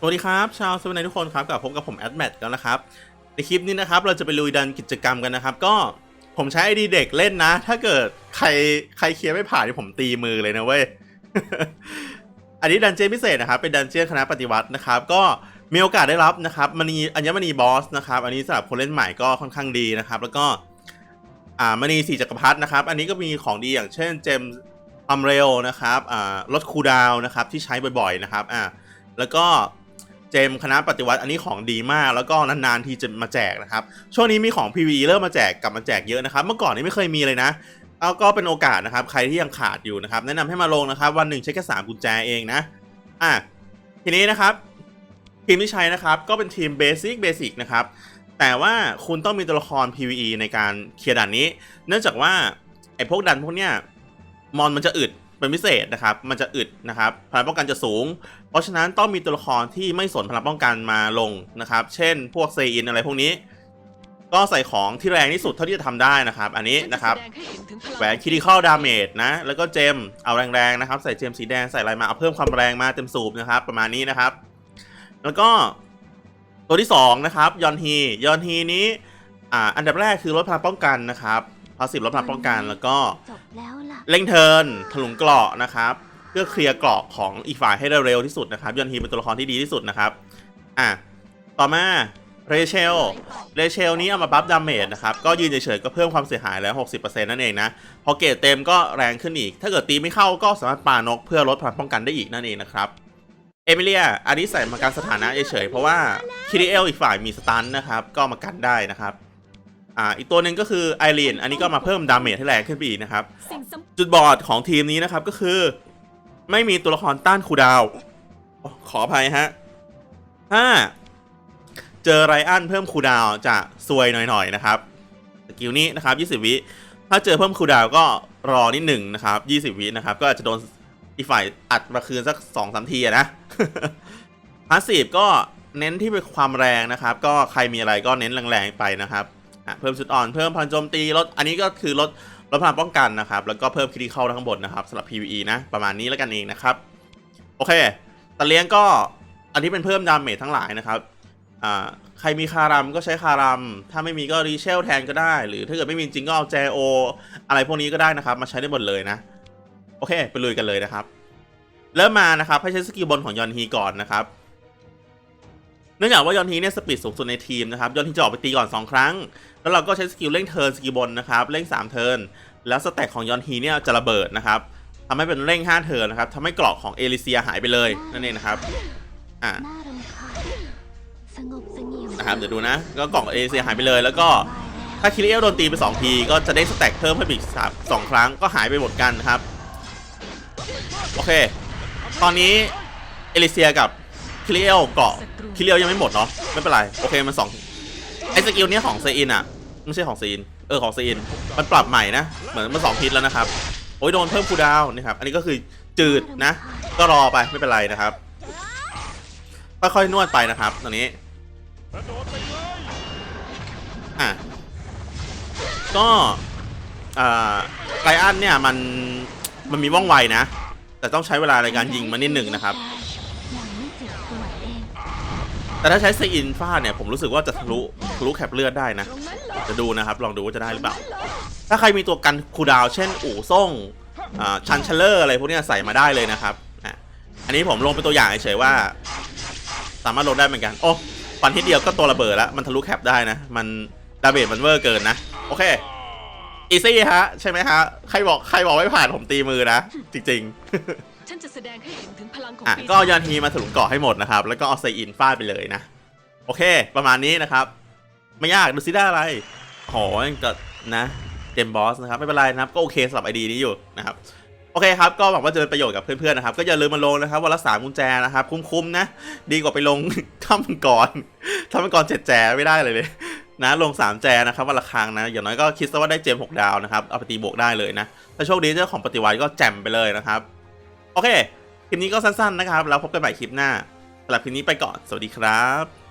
สวัสดีครับชาวสวัสดีทุกคนครับกลับพบกับผมแอดแมทแล้วนะครับในคลิปนี้นะครับเราจะไปลุยดันกิจกรรมกันนะครับ ก็ผมใช้ไอดีเด็กเล่นนะ ถ้าเกิดใครใครเคลียร์ไม่ผ่านนี่ผมตีมือเลยนะเว้ย อันนี้ดันเจี้ยนพิเศษนะครับ เป็นดันเจี้ยนคณะปฏิวัตินะครับ ก็มีโอกาสได้รับนะครับมณีอัญมณีบอสนะครับ อันนี้สำหรับคนเล่นใหม่ก็ค่อนข้างดีนะครับ แล้วก็อ่ามณีสี่จักรพรรดินะครับ อันนี้ก็มีของดีอย่างเช่นเจมส์ความเร็วนะครับอ่าลดคูดาวน์นะครับที่ใช้บ่อยๆนะครับอ่าแล้วก็ เจมคณะปฏิวัติอันนี้ของดีมาก แล้วก็นานๆทีจะมาแจกนะครับ ช่วงนี้มีของ PVE เริ่มมาแจกกลับมาแจกเยอะนะครับ เมื่อก่อนนี้ไม่เคยมีเลยนะเอาก็เป็นโอกาสนะครับ ใครที่ยังขาดอยู่นะครับ แนะนำให้มาลงนะครับ วันหนึ่งใช้แค่สามกุญแจเองนะอะทีนี้นะครับ ทีมที่ใช้นะครับก็เป็นทีมเบสิกเบสิกนะครับแต่ว่าคุณต้องมีตัวละคร PVE ในการเคลียร์ด่านนี้ เนื่องจากว่าไอ้พวกดันพวกเนี้ยมอนมันจะอึด เป็นพิเศษนะครับ มันจะอึดนะครับ พลังป้องกันจะสูง เพราะฉะนั้นต้องมีตัวละครที่ไม่สนพลังป้องกันมาลงนะครับ เช่น พวกเซอินอะไรพวกนี้ ก็ใส่ของที่แรงที่สุดเท่าที่จะทำได้นะครับ อันนี้นะครับแหวนคิริคอลดาเมจนะ แล้วก็เจม เอาแรงๆนะครับ ใส่เจมสีแดงใส่อะไรมา เอาเพิ่มความแรงมาเต็มสูบนะครับ ประมาณนี้นะครับ แล้วก็ตัวที่2นะครับยอนฮียอนฮีนี้อ่าอันดับแรกคือลดพลังป้องกันนะครับพาสิบลดพลังป้องกันแล้วก็จบแล้วล่ะ เร่งเทินถลุงเกราะนะครับ เพื่อเคลียร์เกราะของอีกฝ่ายให้ได้เร็วที่สุดนะครับยอนฮีเป็นตัวละครที่ดีที่สุดนะครับ อะ ต่อมาเรเชล เรเชลนี้เอามาบัฟดาเมจนะครับ ก็ยืนเฉยๆก็เพิ่มความเสียหายแล้ว 60%นั่นเองนะ พอเกรดเต็มก็แรงขึ้นอีก ถ้าเกิดตีไม่เข้าก็สามารถปานกเพื่อลดพลังป้องกันได้อีกนั่นเองนะครับ เอมิเลีย อันนี้ใส่มาการสถานะเฉยๆเพราะว่าคิริเอลอีกฝ่ายมีสตันนะครับ ก็มากันได้นะครับ อ่าอีกตัวหนึ่งก็คือไอรีนอันนี้ก็มาเพิ่มดาเมจให้แรงขึ้นไปอีกนะครับสิ่งสจุดบอดของทีมนี้นะครับก็คือ ไม่มีตัวละครต้านคูลดาวน์อ๋อขออภัยฮะถ้าเจอไรอันเพิ่มคูลดาวน์จะซวยหน่อยๆนะครับสกิลนี้นะครับ 20 วิ ถ้าเจอเพิ่มคูลดาวน์ก็รอนิดหนึ่งนะครับ 20 วินะครับ ก็อาจจะโดนอีกฝ่ายอัดมาคืนสัก2อสทีอะนะพาสซีฟก็เน้นที่เป็นความแรงนะครับ ก็ใครมีอะไรก็เน้นแรงๆไปนะครับ อะเพิ่มชุดอ่อนเพิ่มพลังโจมตีลดอันนี้ก็คือลดลดพลังป้องกันนะครับ แล้วก็เพิ่มคิริเข้าทั้งบนนะครับสำหรับ PVE นะ ประมาณนี้แล้วกันเองนะครับ โอเคตัดเลี้ยงก็อันที่เป็นเพิ่มดาเมจทั้งหลายนะครับอ่าใครมีคารัมก็ใช้คารัม ถ้าไม่มีก็รีเชลแทนก็ได้ หรือถ้าเกิดไม่มีจริงก็เอาแจโอ อะไรพวกนี้ก็ได้นะครับ มาใช้ได้หมดเลยนะ โอเค ไปลุยกันเลยนะครับ เริ่มมานะครับ ให้ใช้สกิลบนของยอนฮีก่อนนะครับ เนื่องจากว่ายอนฮีเนี่ยสปีดสูงสุดในทีมนะครับ ยอนฮีจะออกไปตีก่อน 2 ครั้ง แล้วเราก็ใช้สกิลเร่งเทิร์นสกิลบนนะครับเร่ง3เทิร์นแล้วสแต็กของยอนฮีเนี่ยจะระเบิดนะครับทำให้เป็นเร่ง5เทิร์นนะครับทำให้เกราะของเอลิเซียหายไปเลยนั่นเองนะครับอ่านะครับเดี๋ยวดูนะ ก็กล่องเอลิเซียหายไปเลย แล้วก็ถ้าคิริเอลโดนตีไป 2 ที ก็จะได้สแต็กเพิ่มให้อีกสามสองครั้งก็หายไปหมดกันนะครับโอเค ตอนนี้เอลิเซียกับคิริเอลเกาะคิริเอลยังไม่หมดเนาะไม่เป็นไร โอเคมันสองไอสกิลเนี้ยของเซอินอะ ไม่ใช่ของเซอินเออของเซอินมันปรับใหม่นะ เหมือนมันสองพิษแล้วนะครับ โอ้ยโดนเพิ่มคูดาวน์นะครับ อันนี้ก็คือจืดนะ ก็รอไปไม่เป็นไรนะครับ ค่อยๆนวดไปนะครับตอนนี้ อะ ก็อ่าไกอันเนี่ยมันมันมีว่องไวนะ แต่ต้องใช้เวลาในการยิงมันนิดหนึ่งนะครับ แต่ถ้าใช้เซอินฟาเนี่ยผมรู้สึกว่าจะทะลุทะลุแคปเลือดได้นะ จะดูนะครับ ลองดูว่าจะได้หรือเปล่า ถ้าใครมีตัวกันคูดาว เช่น อู่ซ่งอ่าชันเชลเลอร์อะไรพวกนี้ใส่มาได้เลยนะครับ อันนี้ผมลงเป็นตัวอย่างเฉยๆว่า สามารถลงได้เหมือนกัน โอ้ฟันทีเดียวก็ตัวระเบิดแล้ว มันทะลุแคปได้นะ มันดาเมจมันเวอร์เกินนะ โอเคอีซี่ฮะ ใช่ไหมฮะ ใครบอกใครบอกไม่ผ่านผมตีมือนะ จริงๆฉันจะแสดงให้เห็นถึงพลังของอะปีศาจก็ยอนฮีมาถลุงเกาะให้หมดนะครับ แล้วก็เอาไซอินฟาดไปเลยนะ โอเค ประมาณนี้นะครับ ไม่ยากดูซิได้อะไรหยังก็นะเกมบอสนะครับไม่เป็นไรนะครับก็โอเคสำหรับไอดีนี้อยู่นะครับโอเคครับ ก็หวังว่าจะเป็นประโยชน์กับเพื่อนๆนะครับ ก็อย่าลืมมาลงนะครับวันละสามกุญแจนะครับ คุ้มๆนะ ดีกว่าไปลงถ้ำมังกรถ้ำมังกรเจ็ดแจไม่ได้เลยเลยนะลงสามแจนะครับวันละครั้งนะอย่างน้อยก็คิดซะว่าได้เจมหกดาวนะครับเอาไปตีบวกได้เลยนะถ้าโชคดีเจ้าของปฏิวัติก็แจมไปเลยนะครับ โอเคคลิปนี้ก็สั้นๆนะครับแล้วพบกันใหม่คลิปหน้าสำหรับคลิปนี้ไปก่อนสวัสดีครับ